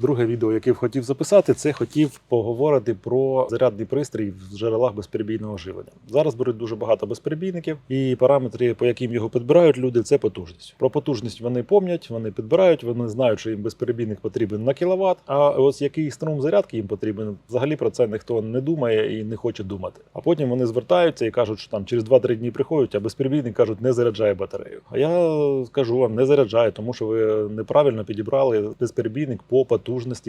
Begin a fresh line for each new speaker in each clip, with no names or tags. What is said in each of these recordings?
Друге відео, яке хотів записати, це хотів поговорити про зарядний пристрій в джерелах безперебійного живлення. Зараз беруть дуже багато безперебійників, і параметри, по яким його підбирають люди, це потужність. Про потужність вони помнять, вони підбирають, вони знають, що їм безперебійник потрібен на кіловат. А ось який струм зарядки їм потрібен, взагалі про це ніхто не думає і не хоче думати. А потім вони звертаються і кажуть, що там через 2-3 дні приходять, а безперебійник кажуть, не заряджає батарею. А я скажу вам, не заряджає, тому що ви неправильно підібрали безперебійник по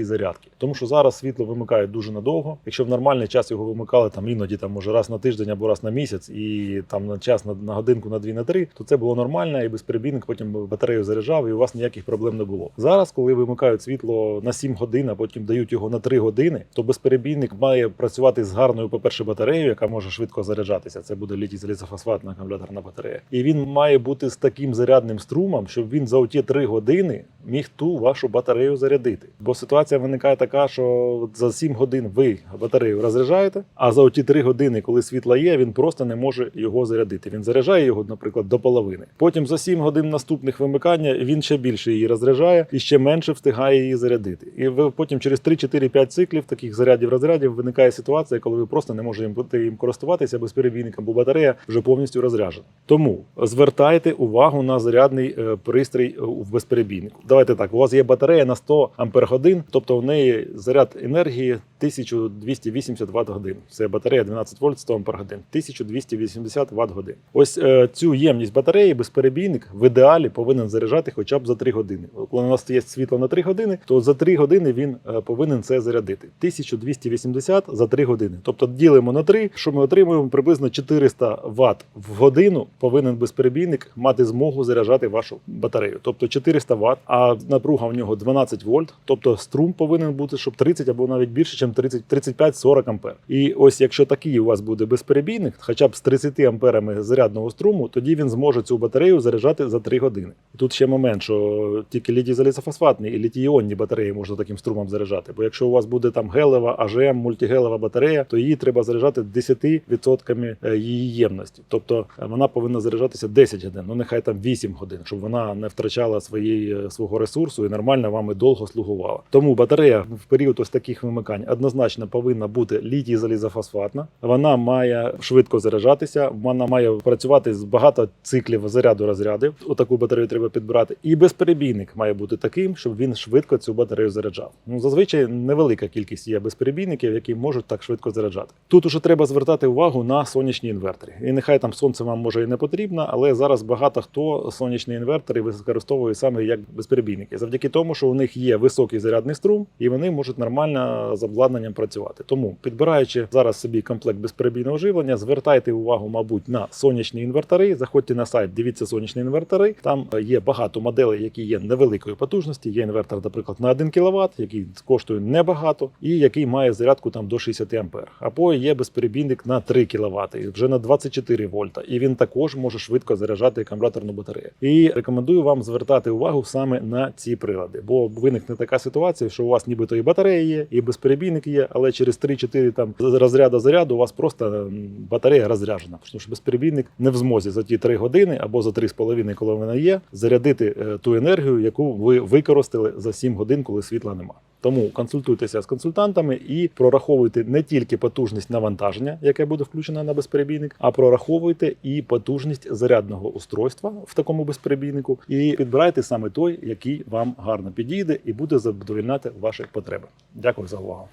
зарядки. Тому що зараз світло вимикають дуже надовго. Якщо в нормальний час його вимикали там іноді там може раз на тиждень або раз на місяць, і там на час на, на годинку на дві на три, то це було нормально, і безперебійник потім батарею заряджав, і у вас ніяких проблем не було. Зараз, коли вимикають світло на 7 годин, а потім дають його на 3 години, то безперебійник має працювати з гарною, по-перше, батареєю, яка може швидко заряджатися. Це буде літій залізофосфатна акумуляторна батарея. І він має бути з таким зарядним струмом, щоб він за оті 3 години міг ту вашу батарею зарядити. Бо ситуація виникає така, що за 7 годин ви батарею розряджаєте, а за оті 3 години, коли світла є, він просто не може його зарядити. Він заряджає його, наприклад, до половини. Потім за 7 годин наступних вимикання він ще більше її розряджає і ще менше встигає її зарядити. І ви потім через 3-4-5 циклів таких зарядів розрядів виникає ситуація, коли ви просто не можете їм, користуватися без перебійника, бо батарея вже повністю розряджена. Тому звертайте увагу на зарядний е, пристрій е, в безперебійнику. Давайте так. У вас є батарея на 100 ампер годин, тобто в неї заряд енергії 1280 Вт годин. Це батарея 12 вольт 100 ампер годин. 1280 Вт годин. Ось е, цю ємність батареї безперебійник в ідеалі повинен заряджати хоча б за 3 години. Коли у нас є світло на 3 години, то за 3 години він е, повинен це зарядити. 1280 за 3 години. Тобто ділимо на 3, що ми отримуємо приблизно 400 Вт в годину повинен безперебійник мати змогу заряджати вашу батарею. Тобто 400 Вт, а напруга в нього 12 вольт. Тобто струм повинен бути, щоб 30 або навіть більше, 30, 35-40 ампер. І ось якщо такий у вас буде безперебійник, хоча б з 30 амперами зарядного струму, тоді він зможе цю батарею заряджати за 3 години. І тут ще момент, що тільки літій залізофосфатні і літій-іонні батареї можна таким струмом заряджати. Бо якщо у вас буде там гелева, АЖМ, мультигелева батарея, то її треба заряджати 10% е, її ємності. Тобто е, вона повинна заряджатися 10 годин, ну нехай там 8 годин, щоб вона не втрачала своєї е, свого ресурсу і нормально вам і довго слугувала. Тому батарея в період ось таких вимикань однозначно повинна бути літій залізофосфатна. Вона має швидко заряджатися, вона має працювати з багато циклів заряду розрядів. Отаку батарею треба підбирати. І безперебійник має бути таким, щоб він швидко цю батарею заряджав. Ну зазвичай невелика кількість є безперебійників, які можуть так швидко заряджати. Тут уже треба звертати увагу на сонячні інвертори. І нехай там сонце вам може і не потрібно, але зараз багато хто сонячні інвертори використовує саме як безперебійники, завдяки тому, що у них є високий зарядний струм, і вони можуть нормально з обладнанням працювати. Тому, підбираючи зараз собі комплект безперебійного живлення, звертайте увагу, мабуть, на сонячні інвертори. Заходьте на сайт, дивіться сонячні інвертори. Там е, є багато моделей, які є невеликої потужності. Є інвертор, наприклад, на 1 кВт, який коштує небагато, і який має зарядку там до 60 А. Або є безперебійник на 3 кВт, вже на 24 вольта. І він також може швидко заряджати акумуляторну батарею. І рекомендую вам звертати увагу саме на ці прилади, бо виникне така ситуація, що у вас нібито і батарея є, і безперебійник є, але через 3-4 там розряду заряду у вас просто батарея розряджена. Тому що безперебійник не в змозі за ті 3 години або за 3,5, коли вона є, зарядити е, ту енергію, яку ви використали за 7 годин, коли світла нема. Тому консультуйтеся з консультантами і прораховуйте не тільки потужність навантаження, яке буде включено на безперебійник, а прораховуйте і потужність зарядного устройства в такому безперебійнику, і підбирайте саме той, який вам гарно підійде і буде задовольняти ваші потреби. Дякую за увагу.